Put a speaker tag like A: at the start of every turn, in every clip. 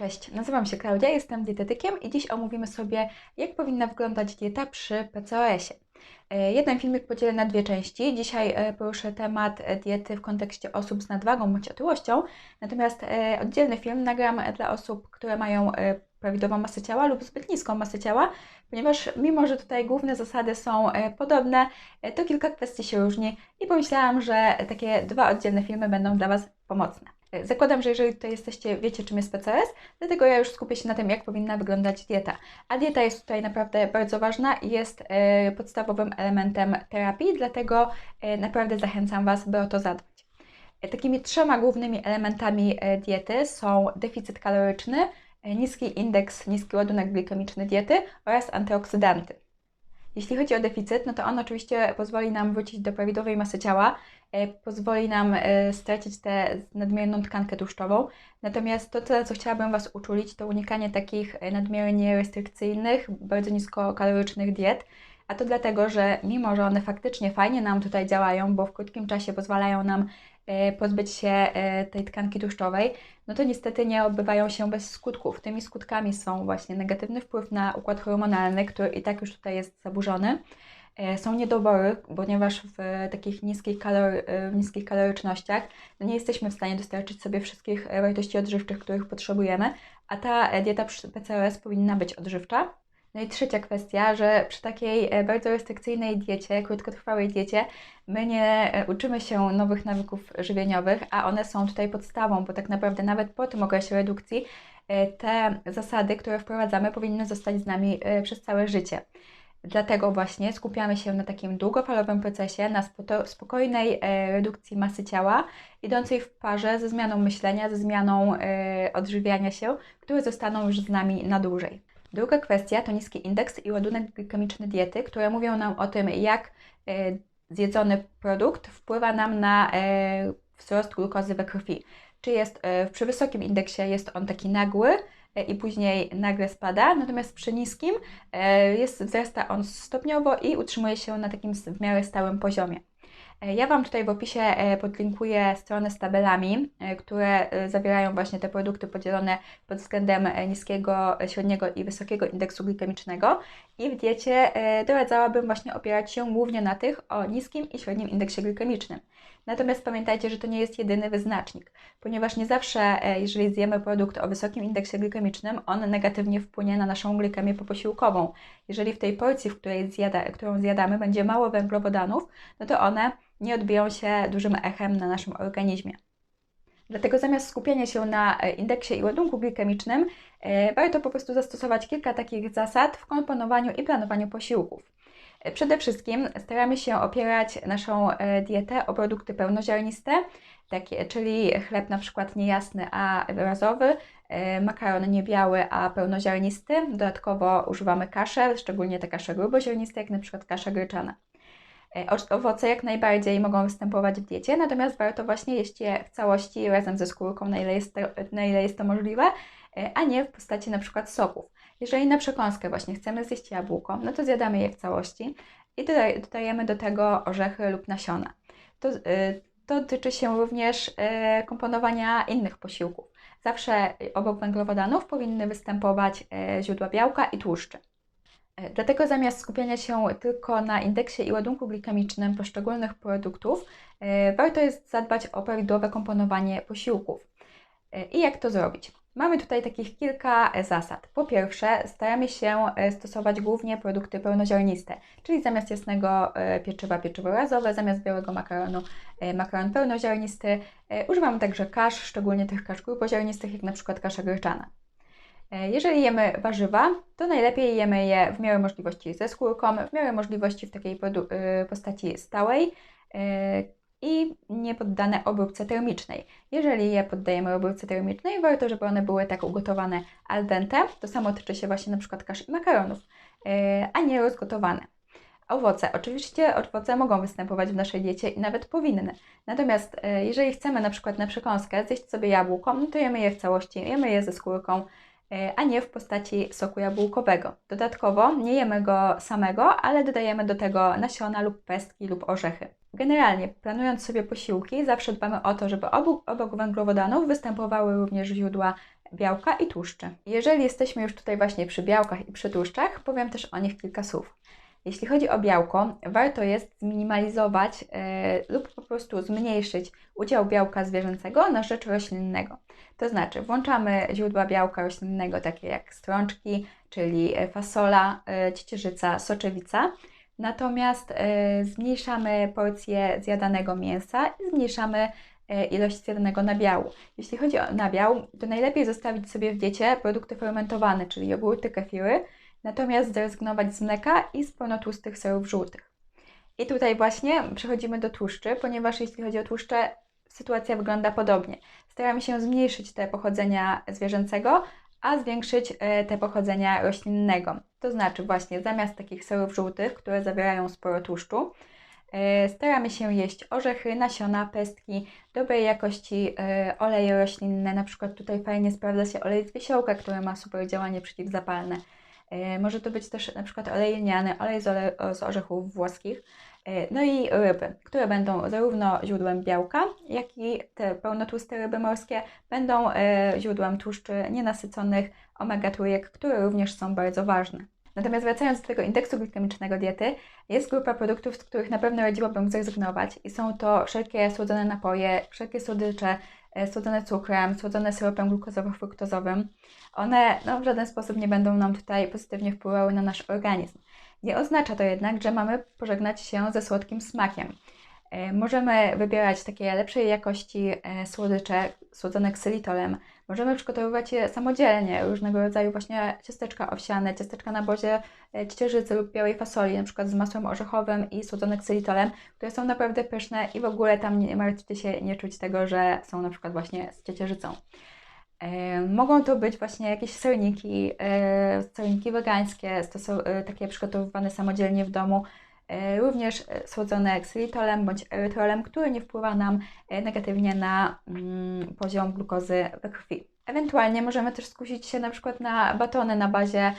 A: Cześć, nazywam się Klaudia, jestem dietetykiem i dziś omówimy sobie, jak powinna wyglądać dieta przy PCOS-ie. E, jeden filmik podzielę na dwie części. Dzisiaj e, poruszę temat e, diety w kontekście osób z nadwagą bądź otyłością, natomiast oddzielny film nagram dla osób, które mają prawidłową masę ciała lub zbyt niską masę ciała, ponieważ mimo, że tutaj główne zasady są podobne, to kilka kwestii się różni i pomyślałam, że takie dwa oddzielne filmy będą dla Was pomocne. Zakładam, że jeżeli tutaj jesteście, wiecie czym jest PCOS, dlatego ja już skupię się na tym, jak powinna wyglądać dieta. A dieta jest tutaj naprawdę bardzo ważna i jest e, podstawowym elementem terapii, dlatego e, naprawdę zachęcam Was, by o to zadbać. E, takimi trzema głównymi elementami diety są deficyt kaloryczny, niski indeks, niski ładunek glikemiczny diety oraz antyoksydanty. Jeśli chodzi o deficyt, no to on oczywiście pozwoli nam wrócić do prawidłowej masy ciała, E, pozwoli nam e, stracić tę nadmierną tkankę tłuszczową. Natomiast to, co chciałabym Was uczulić, to unikanie takich e, nadmiernie restrykcyjnych, bardzo niskokalorycznych diet. A to dlatego, że mimo, że one faktycznie fajnie nam tutaj działają, bo w krótkim czasie pozwalają nam pozbyć się tej tkanki tłuszczowej, no to niestety nie odbywają się bez skutków. Tymi skutkami są właśnie negatywny wpływ na układ hormonalny, który i tak już tutaj jest zaburzony E, są niedobory, ponieważ w takich niskich, kalor, e, niskich kalorycznościach no nie jesteśmy w stanie dostarczyć sobie wszystkich wartości odżywczych, których potrzebujemy, a ta dieta PCOS powinna być odżywcza. No i trzecia kwestia, że przy takiej e, bardzo restrykcyjnej diecie, krótkotrwałej diecie, my nie uczymy się nowych nawyków żywieniowych, a one są tutaj podstawą, bo tak naprawdę nawet po tym okresie redukcji te zasady, które wprowadzamy, powinny zostać z nami przez całe życie. Dlatego właśnie skupiamy się na takim długofalowym procesie, na spokojnej e, redukcji masy ciała, idącej w parze ze zmianą myślenia, ze zmianą e, odżywiania się, które zostaną już z nami na dłużej. Druga kwestia to niski indeks i ładunek glikemiczny diety, które mówią nam o tym, jak e, zjedzony produkt wpływa nam na wzrost glukozy we krwi. Czy jest przy wysokim indeksie jest on taki nagły, E, i później nagle spada, natomiast przy niskim e, jest, wzrasta on stopniowo i utrzymuje się na takim w miarę stałym poziomie. E, ja Wam tutaj w opisie podlinkuję stronę z tabelami, które zawierają właśnie te produkty podzielone pod względem niskiego, średniego i wysokiego indeksu glikemicznego. I w diecie doradzałabym właśnie opierać się głównie na tych o niskim i średnim indeksie glikemicznym. Natomiast pamiętajcie, że to nie jest jedyny wyznacznik, ponieważ nie zawsze, e, jeżeli zjemy produkt o wysokim indeksie glikemicznym, on negatywnie wpłynie na naszą glikemię poposiłkową. Jeżeli w tej porcji, w której zjada, którą zjadamy, będzie mało węglowodanów, no to one nie odbiją się dużym echem na naszym organizmie. Dlatego zamiast skupienia się na e, indeksie i ładunku glikemicznym, e, warto po prostu zastosować kilka takich zasad w komponowaniu i planowaniu posiłków. Przede wszystkim staramy się opierać naszą e, dietę o produkty pełnoziarniste, takie, czyli chleb na przykład niejasny, a razowy, e, makaron niebiały, a pełnoziarnisty. Dodatkowo używamy kaszel, szczególnie te kasze gruboziarniste, jak na przykład kasza gryczana. E, owoce jak najbardziej mogą występować w diecie, natomiast warto właśnie jeść je w całości razem ze skórką, na ile jest to, na ile jest to możliwe, a nie w postaci na przykład soków. Jeżeli na przekąskę właśnie chcemy zjeść jabłko, no to zjadamy je w całości i dodajemy do tego orzechy lub nasiona. To, y, to dotyczy się również komponowania innych posiłków. Zawsze obok węglowodanów powinny występować źródła białka i tłuszczy. Dlatego zamiast skupiania się tylko na indeksie i ładunku glikemicznym poszczególnych produktów, warto jest zadbać o prawidłowe komponowanie posiłków. I jak to zrobić? Mamy tutaj takich kilka e, zasad. Po pierwsze, staramy się e, stosować głównie produkty pełnoziarniste, czyli zamiast jasnego e, pieczywa, pieczywo razowe, zamiast białego makaronu, makaron pełnoziarnisty. Używamy także kasz, szczególnie tych kasz gruboziarnistych, jak na przykład kasza gryczana. Jeżeli jemy warzywa, to najlepiej jemy je w miarę możliwości ze skórką, w miarę możliwości w takiej postaci stałej, i nie poddane obróbce termicznej. Jeżeli je poddajemy obróbce termicznej, warto, żeby one były tak ugotowane al dente. To samo tyczy się właśnie przykład kasz i makaronów, e, a nie rozgotowane. Owoce. Oczywiście owoce mogą występować w naszej diecie i nawet powinny. Natomiast e, jeżeli chcemy na przykład na przekąskę zjeść sobie jabłko, no to jemy je w całości, jemy je ze skórką, e, a nie w postaci soku jabłkowego. Dodatkowo nie jemy go samego, ale dodajemy do tego nasiona lub pestki lub orzechy. Generalnie, planując sobie posiłki, zawsze dbamy o to, żeby obok, obok węglowodanów występowały również źródła białka i tłuszcze. Jeżeli jesteśmy już tutaj właśnie przy białkach i przy tłuszczach, powiem też o nich kilka słów. Jeśli chodzi o białko, warto jest zminimalizować e, lub po prostu zmniejszyć udział białka zwierzęcego na rzecz roślinnego. To znaczy, włączamy źródła białka roślinnego, takie jak strączki, czyli e, fasola, e, ciecierzyca, soczewica. Natomiast zmniejszamy porcję zjadanego mięsa i zmniejszamy ilość zjadanego nabiału. Jeśli chodzi o nabiał, to najlepiej zostawić sobie w diecie produkty fermentowane, czyli jogurty, kefiry, natomiast zrezygnować z mleka i z pełnotłustych serów żółtych. I tutaj właśnie przechodzimy do tłuszczy, ponieważ jeśli chodzi o tłuszcze, sytuacja wygląda podobnie. Staramy się zmniejszyć te pochodzenia zwierzęcego, a zwiększyć e, te pochodzenia roślinnego. To znaczy właśnie zamiast takich serów żółtych, które zawierają sporo tłuszczu, e, staramy się jeść orzechy, nasiona, pestki, dobrej jakości e, oleje roślinne. Na przykład tutaj fajnie sprawdza się olej z wiesiołka, który ma super działanie przeciwzapalne. E, może to być też na przykład olej lniany, olej z, ole z orzechów włoskich, e, no i ryby, które będą zarówno źródłem białka, jak i te pełnotłuste ryby morskie będą e, źródłem tłuszczy nienasyconych omega-3, które również są bardzo ważne. Natomiast wracając do tego indeksu glikemicznego diety, jest grupa produktów, z których na pewno radziłabym zrezygnować i są to wszelkie słodzone napoje, wszelkie słodycze, słodzone cukrem, słodzone syropem glukozowo-fruktozowym. One no, w żaden sposób nie będą nam tutaj pozytywnie wpływały na nasz organizm. Nie oznacza to jednak, że mamy pożegnać się ze słodkim smakiem. E, możemy wybierać takie lepszej jakości e, słodycze słodzone ksylitolem. Możemy przygotowywać je samodzielnie, różnego rodzaju właśnie ciasteczka owsiane, ciasteczka na bazie e, ciecierzycy lub białej fasoli, na przykład z masłem orzechowym i słodzone ksylitolem, które są naprawdę pyszne i w ogóle tam nie martwcie się, nie czuć tego, że są na przykład właśnie z ciecierzycą. Mogą to być właśnie jakieś serniki, serniki wegańskie, takie przygotowywane samodzielnie w domu, również słodzone ksylitolem bądź erytrolem, który nie wpływa nam negatywnie na mm, poziom glukozy we krwi. Ewentualnie możemy też skusić się na przykład na batony na bazie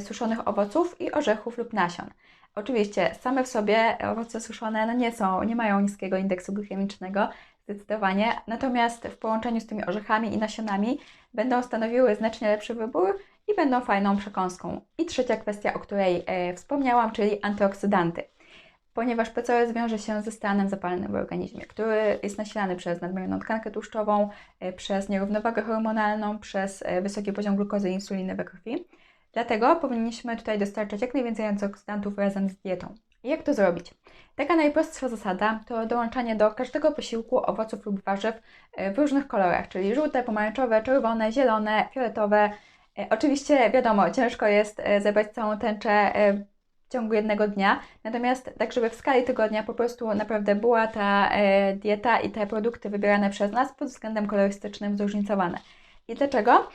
A: suszonych owoców i orzechów lub nasion. Oczywiście same w sobie owoce suszone no nie są, nie mają niskiego indeksu glikemicznego, zdecydowanie. Natomiast w połączeniu z tymi orzechami i nasionami będą stanowiły znacznie lepszy wybór i będą fajną przekąską. I trzecia kwestia, o której e, wspomniałam, czyli antyoksydanty. Ponieważ PCOS wiąże się ze stanem zapalnym w organizmie, który jest nasilany przez nadmierną tkankę tłuszczową, e, przez nierównowagę hormonalną, przez e, wysoki poziom glukozy i insuliny we krwi. Dlatego powinniśmy tutaj dostarczać jak najwięcej antyoksydantów razem z dietą. Jak to zrobić? Taka najprostsza zasada to dołączanie do każdego posiłku owoców lub warzyw e, w różnych kolorach, czyli żółte, pomarańczowe, czerwone, zielone, fioletowe. E, oczywiście wiadomo, ciężko jest e, zebrać całą tęczę w ciągu jednego dnia, natomiast tak, żeby w skali tygodnia po prostu naprawdę była ta dieta i te produkty wybierane przez nas pod względem kolorystycznym zróżnicowane. I dlaczego?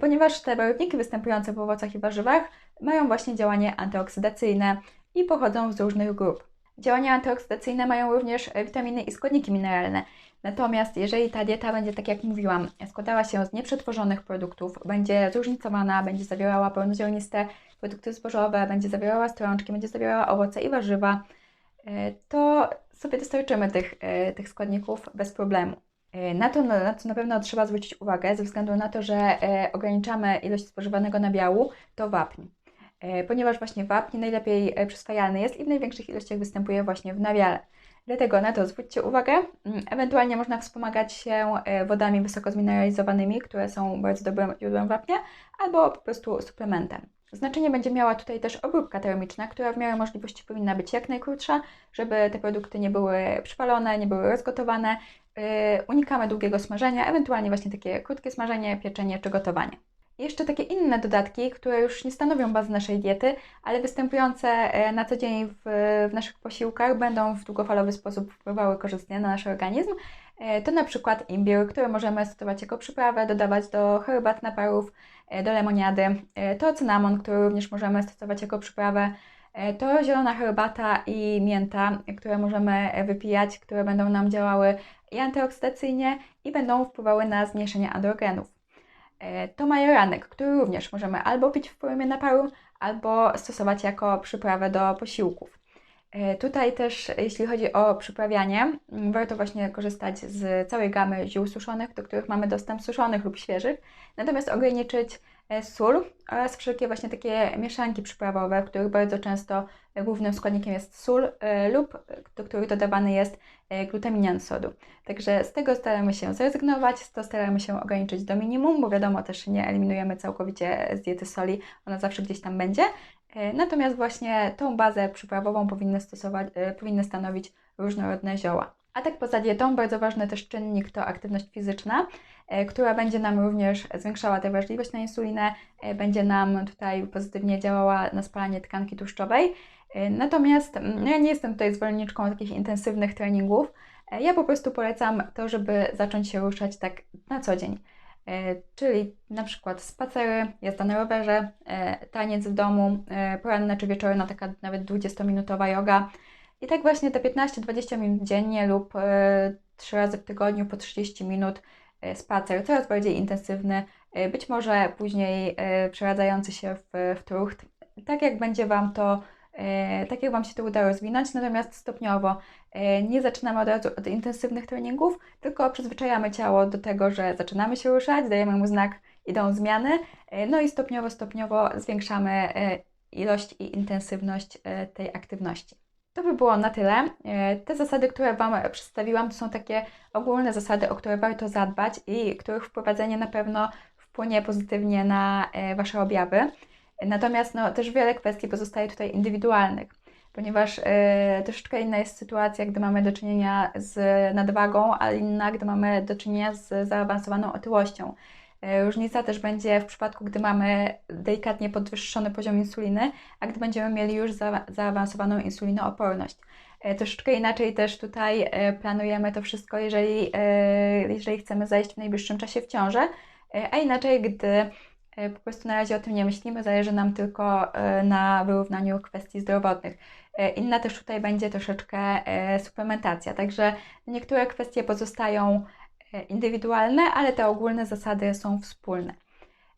A: Ponieważ te barwniki występujące w owocach i warzywach mają właśnie działanie antyoksydacyjne, i pochodzą z różnych grup. Działania antyoksydacyjne mają również e, witaminy i składniki mineralne. Natomiast jeżeli ta dieta będzie, tak jak mówiłam, składała się z nieprzetworzonych produktów, będzie zróżnicowana, będzie zawierała pełnoziarniste produkty zbożowe, będzie zawierała strączki, będzie zawierała owoce i warzywa, e, to sobie dostarczymy tych, e, tych składników bez problemu. Na to, na to na pewno trzeba zwrócić uwagę, ze względu na to, że ograniczamy ilość spożywanego nabiału, to wapń. E, ponieważ właśnie wapń najlepiej e, przyswajalny jest i w największych ilościach występuje właśnie w nawiale. Dlatego na to zwróćcie uwagę. Mm, ewentualnie można wspomagać się e, wodami wysoko zmineralizowanymi, które są bardzo dobrym źródłem wapnia, albo po prostu suplementem. Znaczenie będzie miała tutaj też obróbka termiczna, która w miarę możliwości powinna być jak najkrótsza, żeby te produkty nie były przypalone, nie były rozgotowane. Unikamy długiego smażenia, ewentualnie właśnie takie krótkie smażenie, pieczenie czy gotowanie jeszcze takie inne dodatki, które już nie stanowią bazy naszej diety, ale występujące e, na co dzień w, w naszych posiłkach będą w długofalowy sposób wpływały korzystnie na nasz organizm. E, to na przykład imbir, który możemy stosować jako przyprawę, dodawać do herbat, naparów, e, do lemoniady. To cynamon, który również możemy stosować jako przyprawę. To zielona herbata i mięta, które możemy wypijać, które będą nam działały i antyoksydacyjnie i będą wpływały na zmniejszenie androgenów. E, to majeranek, który również możemy albo pić w formie naparu, albo stosować jako przyprawę do posiłków. E, Tutaj też, jeśli chodzi o przyprawianie, m, warto właśnie korzystać z całej gamy ziół suszonych, do których mamy dostęp suszonych lub świeżych, natomiast ograniczyć sól oraz wszelkie właśnie takie mieszanki przyprawowe, w których bardzo często e, głównym składnikiem jest sól e, lub e, do których dodawany jest e, glutaminian sodu. Także z tego staramy się zrezygnować, to staramy się ograniczyć do minimum, bo wiadomo też nie eliminujemy całkowicie z diety soli, ona zawsze gdzieś tam będzie. E, Natomiast właśnie tą bazę przyprawową powinny, stosować, e, powinny stanowić różnorodne zioła. A tak poza dietą bardzo ważny też czynnik to aktywność fizyczna, e, która będzie nam również zwiększała tę wrażliwość na insulinę, e, będzie nam tutaj pozytywnie działała na spalanie tkanki tłuszczowej. E, Natomiast mm, ja nie jestem tutaj zwolenniczką takich intensywnych treningów. E, Ja po prostu polecam to, żeby zacząć się ruszać tak na co dzień. E, czyli na przykład spacery, jazda na rowerze, e, taniec w domu, e, poranne czy wieczorna taka nawet 20-minutowa yoga. I tak właśnie te 15-20 minut dziennie lub e, 3 razy w tygodniu po 30 minut e, spacer, coraz bardziej intensywny, e, być może później e, przeradzający się w, w trucht, tak jak będzie Wam to, e, tak jak Wam się to uda rozwinąć, natomiast stopniowo e, nie zaczynamy od razu od intensywnych treningów, tylko przyzwyczajamy ciało do tego, że zaczynamy się ruszać, dajemy mu znak, idą zmiany, e, no i stopniowo, stopniowo zwiększamy e, ilość i intensywność e, tej aktywności. To by było na tyle. E, Te zasady, które Wam przedstawiłam, to są takie ogólne zasady, o które warto zadbać i których wprowadzenie na pewno wpłynie pozytywnie na e, Wasze objawy. Natomiast no, też wiele kwestii pozostaje tutaj indywidualnych, ponieważ e, troszeczkę inna jest sytuacja, gdy mamy do czynienia z nadwagą, a inna, gdy mamy do czynienia z zaawansowaną otyłością. E, Różnica też będzie w przypadku, gdy mamy delikatnie podwyższony poziom insuliny, a gdy będziemy mieli już za, zaawansowaną insulinooporność. E, Troszeczkę inaczej też tutaj e, planujemy to wszystko, jeżeli, jeżeli chcemy zajść w najbliższym czasie w ciążę, a inaczej, gdy po prostu na razie o tym nie myślimy, zależy nam tylko na wyrównaniu kwestii zdrowotnych. Inna też tutaj będzie troszeczkę suplementacja, także niektóre kwestie pozostają indywidualne, ale te ogólne zasady są wspólne.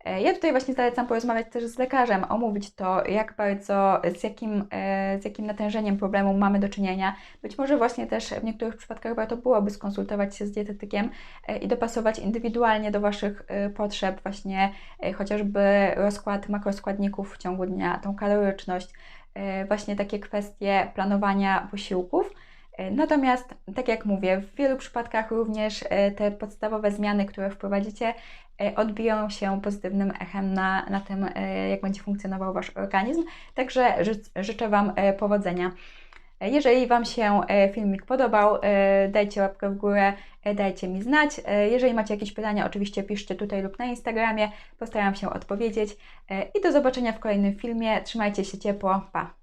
A: E, Ja tutaj właśnie zalecam porozmawiać też z lekarzem, omówić to, jak bardzo, z jakim, e, z jakim natężeniem problemu mamy do czynienia. Być może właśnie też w niektórych przypadkach warto byłoby skonsultować się z dietetykiem e, i dopasować indywidualnie do Waszych e, potrzeb właśnie e, chociażby rozkład makroskładników w ciągu dnia, tą kaloryczność, e, właśnie takie kwestie planowania posiłków. E, Natomiast, tak jak mówię, w wielu przypadkach również e, te podstawowe zmiany, które wprowadzicie, e, odbiją się pozytywnym echem na, na tym, jak będzie funkcjonował Wasz organizm. Także ży, życzę Wam powodzenia. Jeżeli Wam się filmik podobał, dajcie łapkę w górę, dajcie mi znać. Jeżeli macie jakieś pytania, oczywiście piszcie tutaj lub na Instagramie, postaram się odpowiedzieć. I do zobaczenia w kolejnym filmie. Trzymajcie się ciepło, pa!